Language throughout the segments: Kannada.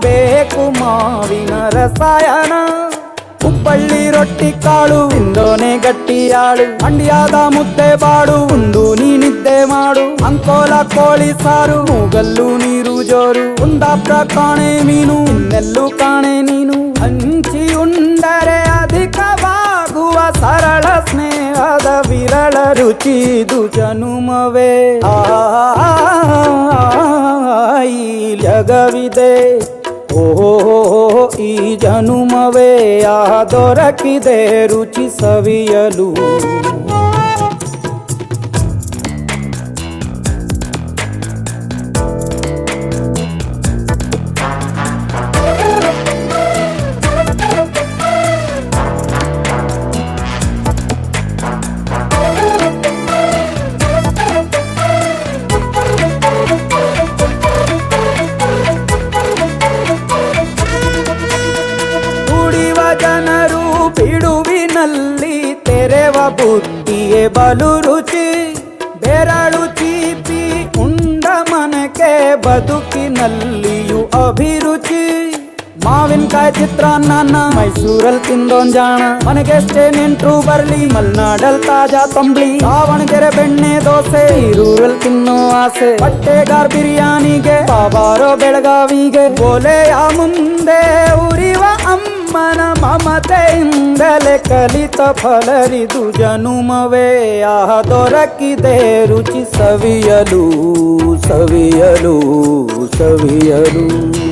ಬೇಕು ಮಾವಿನ ರಸಾಯನ ಹುಬ್ಬಳ್ಳಿ ರೊಟ್ಟಿ ಕಾಳು ಇಂದೋನೆ ಗಟ್ಟಿಯಾಳು ಮಂಡ್ಯದ ಮುದ್ದೆ ಬಾಡು ನೀ ನೀನಿದ್ದೆ ಮಾಡು ಅಂಕೋಲ ಕೋಳಿ ಸಾರು ಮೂಗಲ್ಲು ನೀರು ಜೋರು ಉಂದಾಪ್ರ ಕಾಣೆ ಮೀನು ಇನ್ನೆಲ್ಲೂ ಕಾಣೆ ನೀನು ಹಂಚಿ ಉಂಡರೆ ಅಧಿಕವಾಗುವ ಸರಳ ಸ್ನೇಹದ ವಿರಳ ರುಚಿದು ಜನುಮವೇ ಆ ಜಗವಿದೆ ಓಹೋ ಈ ಜನುಮವೇ ಆ ದೊರಕಿದೆ ರುಚಿ ಸವಿಯಲು ಜನರು ಬಿಡುವಿನಲ್ಲಿ ತೆರೆವ ಬುತ್ತಿಯೇ ಬಲು ರುಚಿ, ಬೆರಳು ಚೀಪಿ ಉಂಡ ಮನಕ್ಕೆ ಬದುಕಿನಲ್ಲಿಯೂ ಅಭಿರುಚಿ. ಮಾವಿನಕಾಯಿ ಚಿತ್ರಾನ್ನ ಮೈಸೂರಲ್ಲಿ ತಿಂದೋನ್ ಜಾಣ ಮನೆಗೆಷ್ಟೇ ನೆಂಟ್ರು ಬರ್ಲಿ, ಮಲ್ನಾಡಲ್ ತಾಜಾ ತಂಬ್ಳಿ. ದಾವಣಗೆರೆ ಬೆಣ್ಣೆ ದೋಸೆ ಈರೂರಲ್ಲಿ ತಿನ್ನೋ ಆಸೆ. ಬಟ್ಟೆಗಾರ್ ಬಿರಿಯಾನಿಗೆ ಬಾಬಾರೋ ಬೆಳಗಾವಿಗೆ ಬೋಲೆಯ ಮುಂದೆ ಮಮತೆಯಿಂದಲೇ ಕಲಿತ ಫಲರಿದು ಜನುಮವೇ. ಆಹ ದೊರಕಿದೆ ರುಚಿ ಸವಿಯಲು ಸವಿಯಲು ಸವಿಯಲು.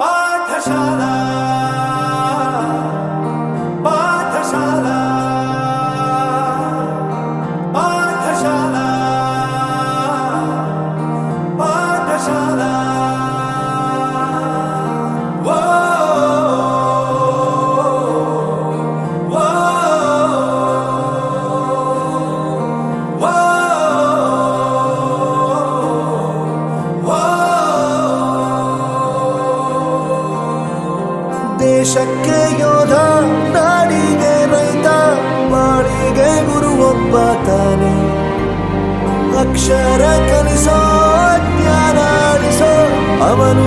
পাঠশালা। ದೇಶಕ್ಕೆ ಯೋಧ ನಾಡಿಗೆ ರೈತ ಬಾಳಿಗೆ ಗುರು ಒಬ್ಬ ತಾನೆ. ಅಕ್ಷರ ಕಲಿಸೋ ಜ್ಞಾನ ಅಳಿಸೋ ಅವನು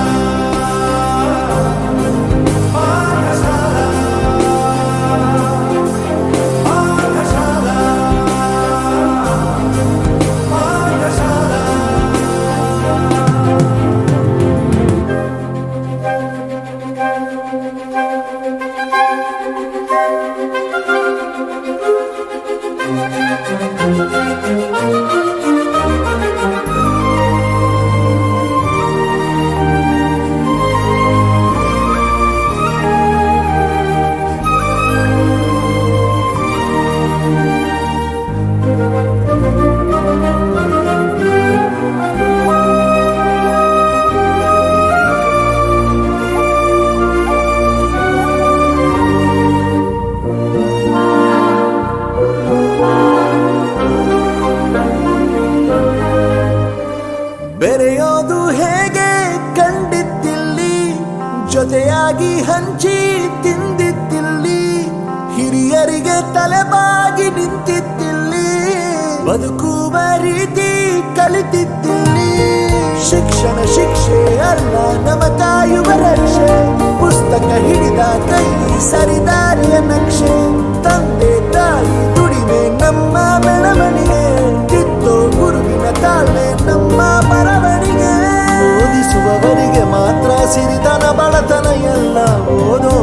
ಬದುಕುವ ರೀತಿ ಕಲಿತಿದ್ದೀನಿ. ಶಿಕ್ಷಣ ಶಿಕ್ಷೆ ಅಲ್ಲ, ನಮ್ಮ ತಾಯುವ ರಕ್ಷೆ. ಪುಸ್ತಕ ಹಿಡಿದ ಕೈ ಸರಿದಾರಿಯ ನಕ್ಷೆ. ತಂದೆ ತಾಯಿ ದುಡಿಮೆ ನಮ್ಮ ಬೆಳವಣಿಗೆ. ಕಿತ್ತೋ ಗುರುವಿನ ತಾಳ್ಮೆ ನಮ್ಮ ಬರವಣಿಗೆ. ಓದಿಸುವವರಿಗೆ ಮಾತ್ರ ಸಿರಿತನ ಬಡತನ ಎಲ್ಲ. ಓದೋ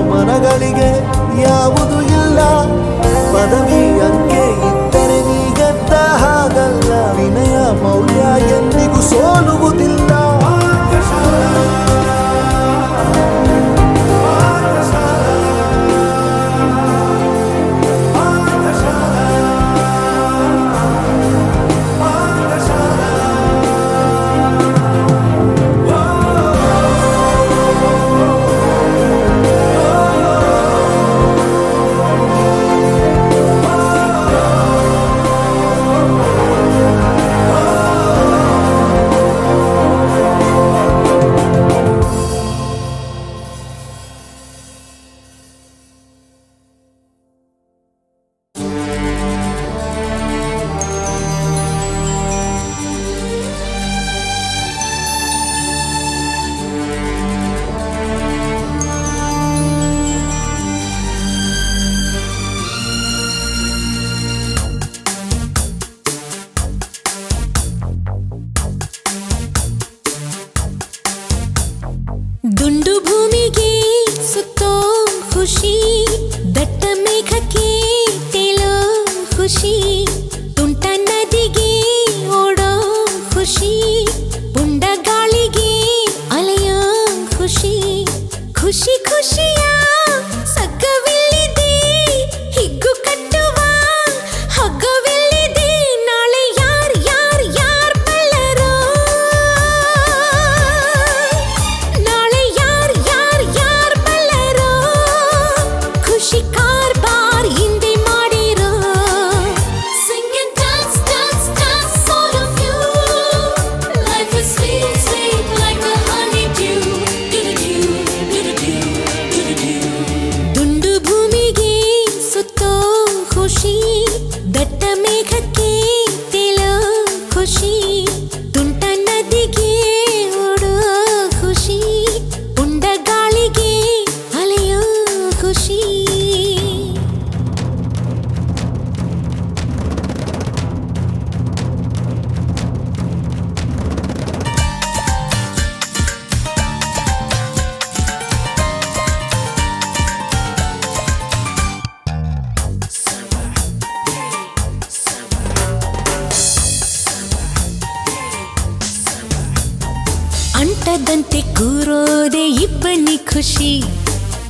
ಇಬ್ಬನಿ ಖುಷಿ.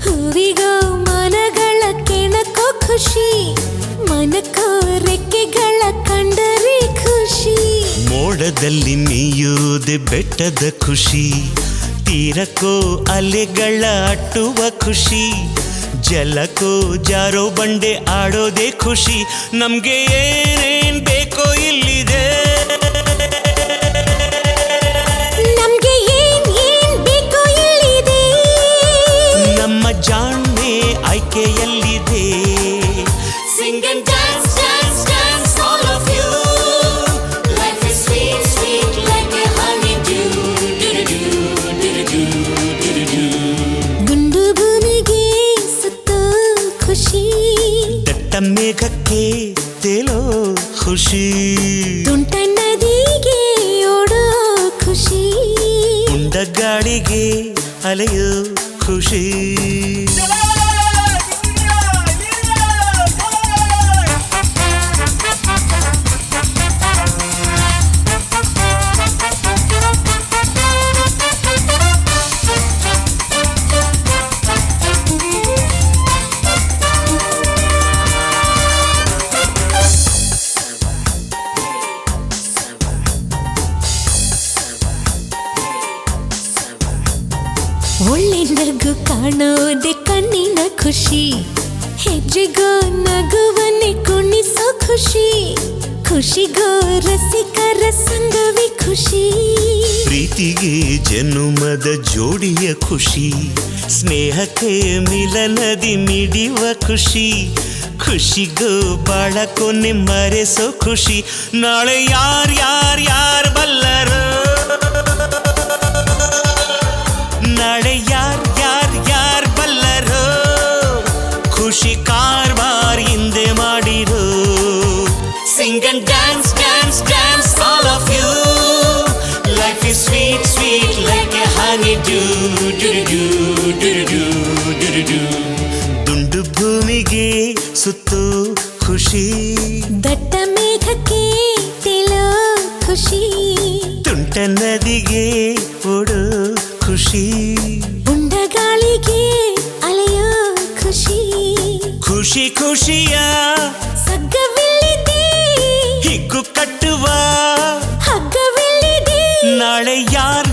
ಹೂವಿಗೋ ಮನಗಳ ಕೆಣಕೋ ಖುಷಿ. ಮನಕೋ ರೆಕ್ಕೆಗಳ ಕಂಡರೆ ಖುಷಿ. ಮೋಡದಲ್ಲಿ ನೀಯೋದೆ ಬೆಟ್ಟದ ಖುಷಿ. ತೀರಕ್ಕೋ ಅಲೆಗಳ ಅಟ್ಟುವ ಖುಷಿ. ಜಲಕ್ಕೋ ಜಾರೋ ಬಂಡೆ ಆಡೋದೇ ಖುಷಿ. ನಮ್ಗೆ ಏನೇನ್ ಬೇಕೋ ಇಲ್ಲಿದೆ. ಖುಷಿ ಖುಷಿಗೋ ರಸಿಕರ ಸಂಗವಿ ಖುಷಿ. ಪ್ರೀತಿಗೆ ಜನುಮದ ಜೋಡಿಯ ಖುಷಿ, ಸ್ನೇಹಕ್ಕೆ ಮಿಲನದಿ ಮಿಡಿಯುವ ಖುಷಿ ಖುಷಿಗೂ ಬಾಳ ಕೊನೆ ಮರೆಸೋ ಖುಷಿ, ನಾಳೆ ಯಾರ್ ಯಾರ್ ಯಾರ್ ಬಲ್ಲರು? ನಾಳೆ ಯಾರ್ ಯಾರ್ ಯಾರ್ ಬಲ್ಲರು? ಖುಷಿ ಕಾರ್ಬಾರ್ ಹಿಂದೆ ಮಾಡಿರೋ sing and dance dance dance all of you life is sweet sweet like a honey dew ಡುಡು ಡುಡು ಡುಡು ದುಂಡು ಭೂಮಿಗೆ ಸುತ್ತು ಖುಷಿ ದಟ್ಟ ಮೇಘಕ್ಕೆ ತೇಲೋ ಖುಷಿ ತುಂಟ ನದಿಗೆ ಓಡೋ ಖುಷಿ ಉಂಡ ಗಾಳಿಗೆ ಅಲೆಯೋ ಖುಷಿ ಖುಷಿ ಖುಷಿಯ ಹಗ್ಗವಿಲ್ಲಿದೆ ನಾಳೆ